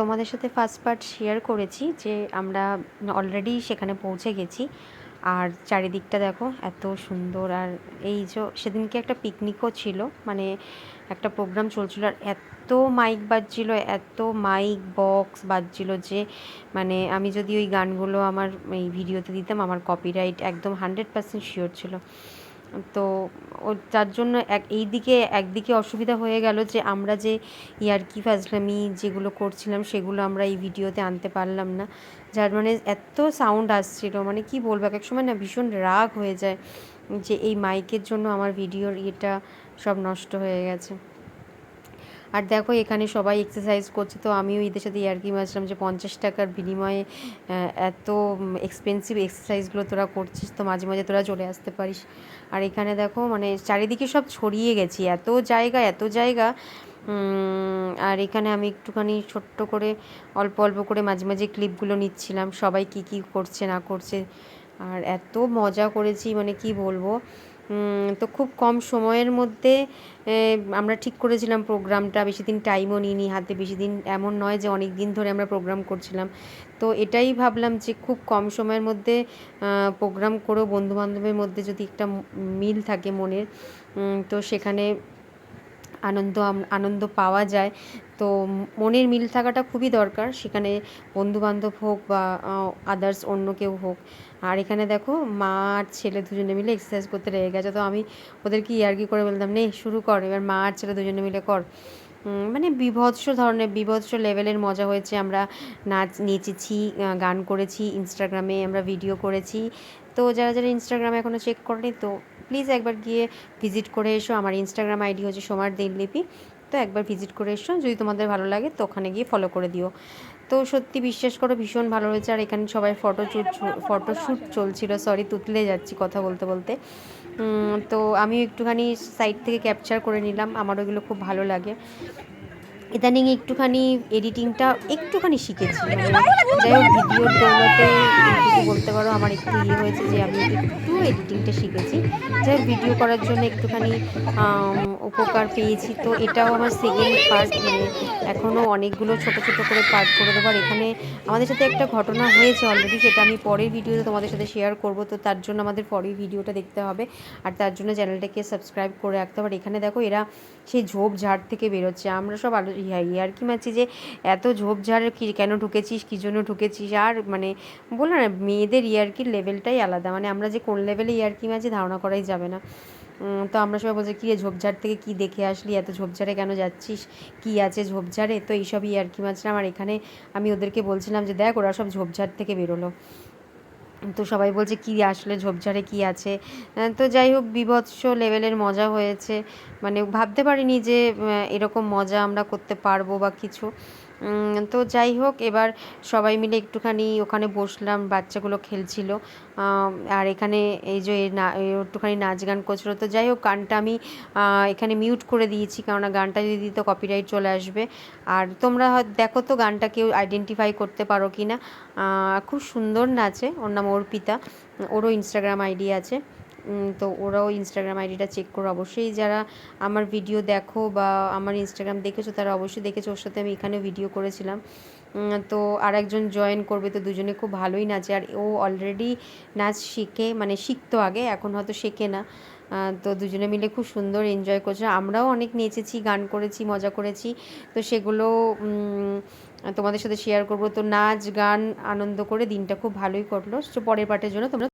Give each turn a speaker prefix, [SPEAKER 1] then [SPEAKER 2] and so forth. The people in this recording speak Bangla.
[SPEAKER 1] তোমাদের সাথে ফার্স্ট পার্ট শেয়ার করেছি যে আমরা অলরেডি সেখানে পৌঁছে গেছি। আর চারিদিকটা দেখো, এত সুন্দর। আর এই যে সেদিনকে একটা পিকনিকও ছিল মানে একটা প্রোগ্রাম চলছিল। আর এত মাইক বাজছিল, এত মাইক বক্স বাজছিল যে মানে আমি যদি ওই গানগুলো আমার এই ভিডিওতে দিতাম, আমার কপিরাইট একদম হান্ড্রেড পার্সেন্ট শিওর ছিল। তো ও, যার জন্য এক, এই দিকে একদিকে অসুবিধা হয়ে গেল যে আমরা যে ইয়ার্কি ফাজলামি যেগুলো করছিলাম সেগুলো আমরা এই ভিডিওতে আনতে পারলাম না। যার মানে এত সাউন্ড আসছিল মানে কি বলব, এক এক সময় না ভীষণ রাগ হয়ে যায় যে এই মাইকের জন্য আমার ভিডিওর ইয়েটা সব নষ্ট হয়ে গেছে। আর দেখো, এখানে সবাই এক্সারসাইজ করছে, তো আমিও এদের সাথে ইয়ার্কি মারছিলাম যে পঞ্চাশ টাকার বিনিময়ে এত এক্সপেন্সিভ এক্সারসাইজগুলো তোরা করছিস, তো মাঝে মাঝে তোরা চলে আসতে পারিস। আর এখানে দেখো মানে চারিদিকে সব ছড়িয়ে গেছি, এত জায়গা এত জায়গা। আর এখানে আমি একটুখানি ছোট্ট করে, অল্প অল্প করে মাঝে মাঝে ক্লিপগুলো নিচ্ছিলাম, সবাই কি কি করছে, না করছে। আর এত মজা করেছি মানে কি বলব? তো খুব কম সময়ের মধ্যে আমরা ঠিক করেছিলাম প্রোগ্রামটা বেশি দিন টাইমও নিইনি, হাতে বেশি দিন এমন নয় যে অনেক দিন ধরে আমরা প্রোগ্রাম করছিলাম। তো এটাই ভাবলাম যে খুব কম সময়ের মধ্যে প্রোগ্রাম করেও বন্ধুবান্ধবের মধ্যে যদি একটা মিল থাকে মনের তো সেখানে আনন্দ আনন্দ পাওয়া যায়। তো মনের মিল থাকাটা খুবই দরকার। সেখানে বন্ধুবান্ধব হোক বা আদার্স অন্য কেউ হোক। আর এখানে দেখো, মা আর ছেলে দুজনে মিলে এক্সারসাইজ করতে লেগে গেছে। তো আমি ওদেরকে ইয়ার্কি করে বলতাম নে, শুরু কর। এবার মা আর ছেলে দুজনে মিলে কর। মানে বিভৎস ধরনের, বিভৎস লেভেলের মজা হয়েছে। আমরা নাচ নেচেছি গান করেছি ইনস্টাগ্রামে আমরা ভিডিও করেছি। তো যারা যারা ইনস্টাগ্রামে এখনও চেক করেনি, তো প্লিজ একবার গিয়ে ভিজিট করে এসো। আমার ইনস্টাগ্রাম আইডি হচ্ছে সোমার দিনলিপি। তো একবার ভিজিট করে এসো। যদি তোমাদের ভালো লাগে তো ওখানে গিয়ে ফলো করে দিও। তো সত্যি বিশ্বাস করো ভীষণ ভালো হয়েছে। আর এখানে সবাই ফটো ফটোশ্যুট চলছিল। সরি তুতলে যাচ্ছি কথা বলতে বলতে। তো আমি একটুখানি সাইড থেকে ক্যাপচার করে নিলাম। আমার ওইগুলো খুব ভালো লাগে। ইদানিং একটুখানি এডিটিংটা একটুখানি শিখেছি। মানে যাই হোক ভিডিওর দৌলতে বলতে পারো, আমার একটু ইয়ে হয়েছে যে আমি একটু এডিটিংটা শিখেছি। যাই ভিডিও করার জন্য একটুখানি উপকার পেয়েছি তো এটাও আমার সেকেন্ড পার্ট মানে এখনও অনেকগুলো ছোট ছোট করে পার্ট করে দেবো এখানে আমাদের সাথে একটা ঘটনা হয়েছে অলরেডি সেটা আমি পরের ভিডিওতে তোমাদের সাথে শেয়ার করব। তো তার জন্য আমাদের পরের ভিডিওটা দেখতে হবে। আর তার জন্য চ্যানেলটাকে সাবস্ক্রাইব করে রাখতে হবে। এখানে দেখো, এরা সেই ঝোপ ঝাড় থেকে বেরোচ্ছে। আমরা সব আলো ইয়ার কি মারছি যে, এত ঝোপঝাড় কি, কেন ঢুকেছিস? কী জন্য ঢুকেছিস? আর মানে বলল না মেয়েদের ইয়ার্কির লেভেলটাই আলাদা। মানে আমরা যে কোন লেভেলে ইয়ার্কি মারছি ধারণা করাই যাবে না। তো আমরা সবাই বলছি, কী রে, ঝোপঝাড় থেকে কী দেখে আসলি? এত ঝোপঝাড়ে কেন যাচ্ছিস? কী আছে ঝোপঝাড়ে? তো এইসবই আর কি মাছলাম আর এখানে আমি ওদেরকে বলছিলাম যে, দেখ, ওরা সব ঝোপঝাড় থেকে বেরোলো। তো সবাই বলছে, কী আসলে ঝোপঝাড়ে কী আছে? তো যাই হোক, বিভৎস লেভেলের মজা হয়েছে। মানে ভাবতে পারিনি যে এরকম মজা আমরা করতে পারব বা কিছু। তো যাই হোক, এবার সবাই মিলে একটুখানি ওখানে বসলাম, বাচ্চাগুলো খেলছিল। আর এখানে এই যে না একটুখানি নাচ গান করছিল। তো যাই হোক, গানটা আমি এখানে মিউট করে দিয়েছি, কেননা গানটা যদি দিত কপিরাইট চলে আসবে। আর তোমরা দেখো তো গানটা কেউ আইডেন্টিফাই করতে পারো কি না খুব সুন্দর নাচে, ওর নাম অর্পিতা। ওরও ইনস্টাগ্রাম আইডি আছে। তো ওরাও ইনস্টাগ্রাম আইডিটা চেক করো অবশ্যই যারা আমার ভিডিও দেখো বা আমার ইনস্টাগ্রাম দেখেছ তারা অবশ্যই দেখেছ, ওর সাথে আমি এখানে ভিডিও করেছিলাম। তো আর একজন জয়েন করবে তো দুজনে খুব ভালোই নাচে। আর ও অলরেডি নাচ শিখে মানে শিখতো আগে, এখন হয়তো শেখে না। তো দুজনে মিলে খুব সুন্দর এনজয় করছে। আমরাও অনেক নেচেছি, গান করেছি, মজা করেছি। তো সেগুলো তোমাদের সাথে শেয়ার করব। তো নাচ, গান, আনন্দ করে দিনটা খুব ভালোই করল তো পরের পার্টের জন্য তোমরা